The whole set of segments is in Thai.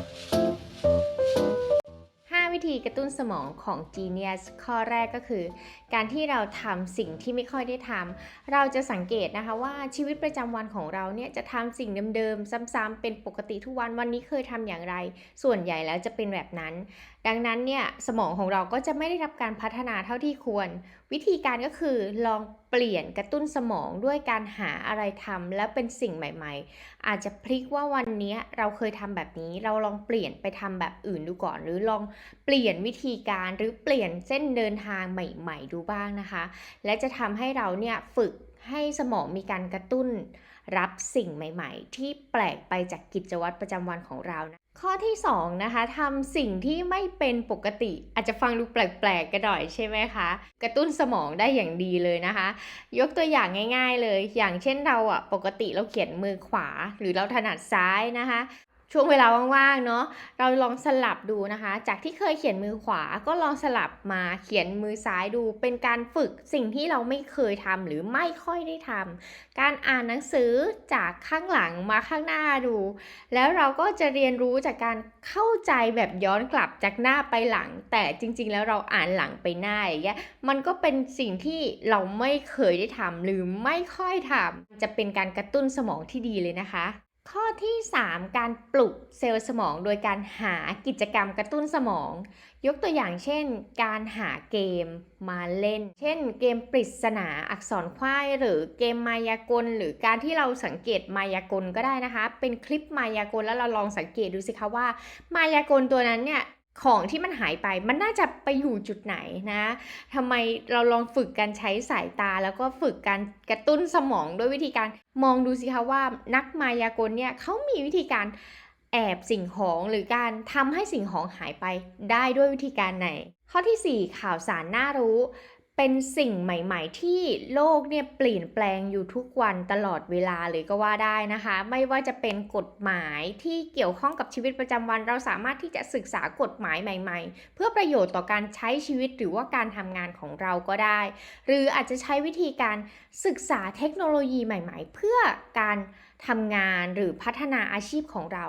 5 วิธีกระตุ้นสมองของ Genius ข้อแรกก็คือ การที่เราทำสิ่งที่ไม่ค่อยได้ทำเราจะสังเกตนะคะว่าชีวิตประจำวันของเราเนี่ยจะทำสิ่งเดิมๆซ้ำๆเป็นปกติทุกวันวันนี้เคยทำอย่างไร ส่วนใหญ่แล้วจะเป็นแบบนั้น ดังนั้นเนี่ยสมองของเราก็จะไม่ได้รับการพัฒนาเท่าที่ควร วิธีการก็คือลองเปลี่ยนกระตุ้นสมองด้วยการหาอะไรทำและเป็นสิ่งใหม่ ๆ อาจจะพลิกว่าวันนี้เราเคยทำแบบนี้ เราลองเปลี่ยนไปทำแบบอื่นดูก่อน หรือลองเปลี่ยนวิธีการหรือเปลี่ยนเส้นเดินทางใหม่ ๆ ดูบ้างนะคะ และจะทำให้เราเนี่ยฝึกให้สมองมีการกระตุ้นรับสิ่งใหม่ ๆ ที่แปลกไปจากกิจวัตรประจำวันของเรานะ ข้อที่2นะคะทำสิ่งที่ไม่เป็นปกติ อาจจะฟังดูแปลกๆกันหน่อยใช่ไหมคะ กระตุ้นสมองได้อย่างดีเลยนะคะ ยกตัวอย่างง่าย ๆ เลย อย่างเช่นเราอะปกติเราเขียนมือขวา หรือเราถนัดซ้ายนะคะ ช่วงเวลาว่างๆเนาะเราลองสลับดูนะคะ จากที่เคยเขียนมือขวาก็ลองสลับมาเขียนมือซ้ายดู เป็นการฝึกสิ่งที่เราไม่เคยทำหรือไม่ค่อยได้ทำการอ่านหนังสือจากข้างหลังมาข้างหน้าดู แล้วเราก็จะเรียนรู้จากการเข้าใจแบบย้อนกลับจากหน้าไปหลัง แต่จริง ๆ แล้วเราอ่านหลังไปหน้าอย่างเงี้ยมันก็เป็นสิ่งที่เราไม่เคยได้ทำหรือไม่ค่อยทำจะเป็นการกระตุ้นสมองที่ดีเลยนะคะ ข้อที่ 3 การปลุกเซลล์สมองโดยการหากิจกรรมกระตุ้นสมอง ยกตัวอย่างเช่น การหาเกมมาเล่น เช่น เกมปริศนาอักษรควายหรือเกมมายากล หรือการที่เราสังเกตมายากลก็ได้นะคะ เป็นคลิปมายากลแล้วเราลองสังเกตดูสิคะว่า มายากลตัวนั้นเนี่ย ของที่มันหายไปมันน่าจะไปอยู่จุดไหนนะทำไมเราลองฝึกการใช้สายตา แล้วก็ฝึกการกระตุ้นสมองด้วยวิธีการมองดูสิคะว่านักมายากลเนี่ยเขามีวิธีการแอบสิ่งของหรือการทำให้สิ่งของหายไปได้ด้วยวิธีการไหน ข้อทีสี่4 ข่าวสารน่ารู้ เป็นสิ่งใหม่ๆ ที่โลกเนี่ยเปลี่ยนแปลงอยู่ทุกวันตลอดเวลาเลยก็ว่าได้นะคะ ไม่ว่าจะเป็นกฎหมายที่เกี่ยวข้องกับชีวิตประจำวัน เราสามารถที่จะศึกษากฎหมายใหม่ ๆ เพื่อประโยชน์ต่อการใช้ชีวิตหรือว่าการทำงานของเราก็ได้ หรืออาจจะใช้วิธีการศึกษาเทคโนโลยีใหม่ ๆ เพื่อการทำงานหรือพัฒนาอาชีพของเรา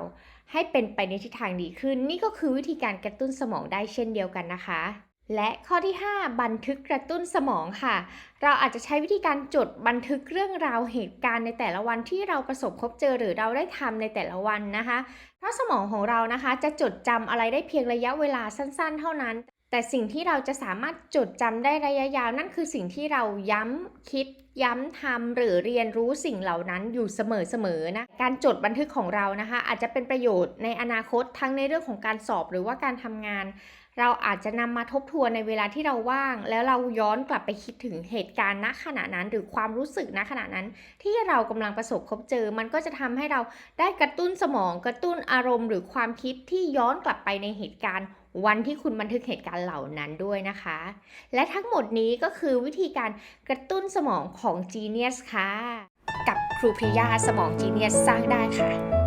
ให้เป็นไปในทิศทางดีขึ้น นี่ก็คือวิธีการกระตุ้นสมองได้เช่นเดียวกันนะคะ และข้อที่ 5 บันทึกกระตุ้นสมองค่ะ เราอาจจะใช้วิธีการจดบันทึกเรื่องราวเหตุการณ์ในแต่ละวันที่เราประสบพบเจอหรือเราได้ทำในแต่ละวันนะคะ เพราะสมองของเรานะคะจะจดจำอะไรได้เพียงระยะเวลาสั้น ๆ เท่านั้น แต่สิ่งที่เราจะสามารถจดจำได้ระยะยาว นั่นคือสิ่งที่เราย้ำคิดย้ำทำหรือเรียนรู้สิ่งเหล่านั้นอยู่เสมอๆนะ การจดบันทึกของเรานะคะ อาจจะเป็นประโยชน์ในอนาคตทั้งในเรื่องของการสอบหรือว่าการทำงาน เราอาจจะนำมาทบทวนในเวลาที่เราว่าง แล้วเราย้อนกลับไปคิดถึงเหตุการณ์ณขณะนั้น หรือความรู้สึกณขณะนั้น ที่เรากำลังประสบพบเจอ มันก็จะทำให้เราได้กระตุ้นสมอง กระตุ้นอารมณ์ หรือความคิดที่ย้อนกลับไปในเหตุการณ์วันที่คุณบันทึกเหตุการณ์เหล่านั้นด้วยนะคะ และทั้งหมดนี้ก็คือวิธีการกระตุ้นสมองของ Genius ค่ะ กับครูพริยาสมอง Genius สร้างได้ค่ะ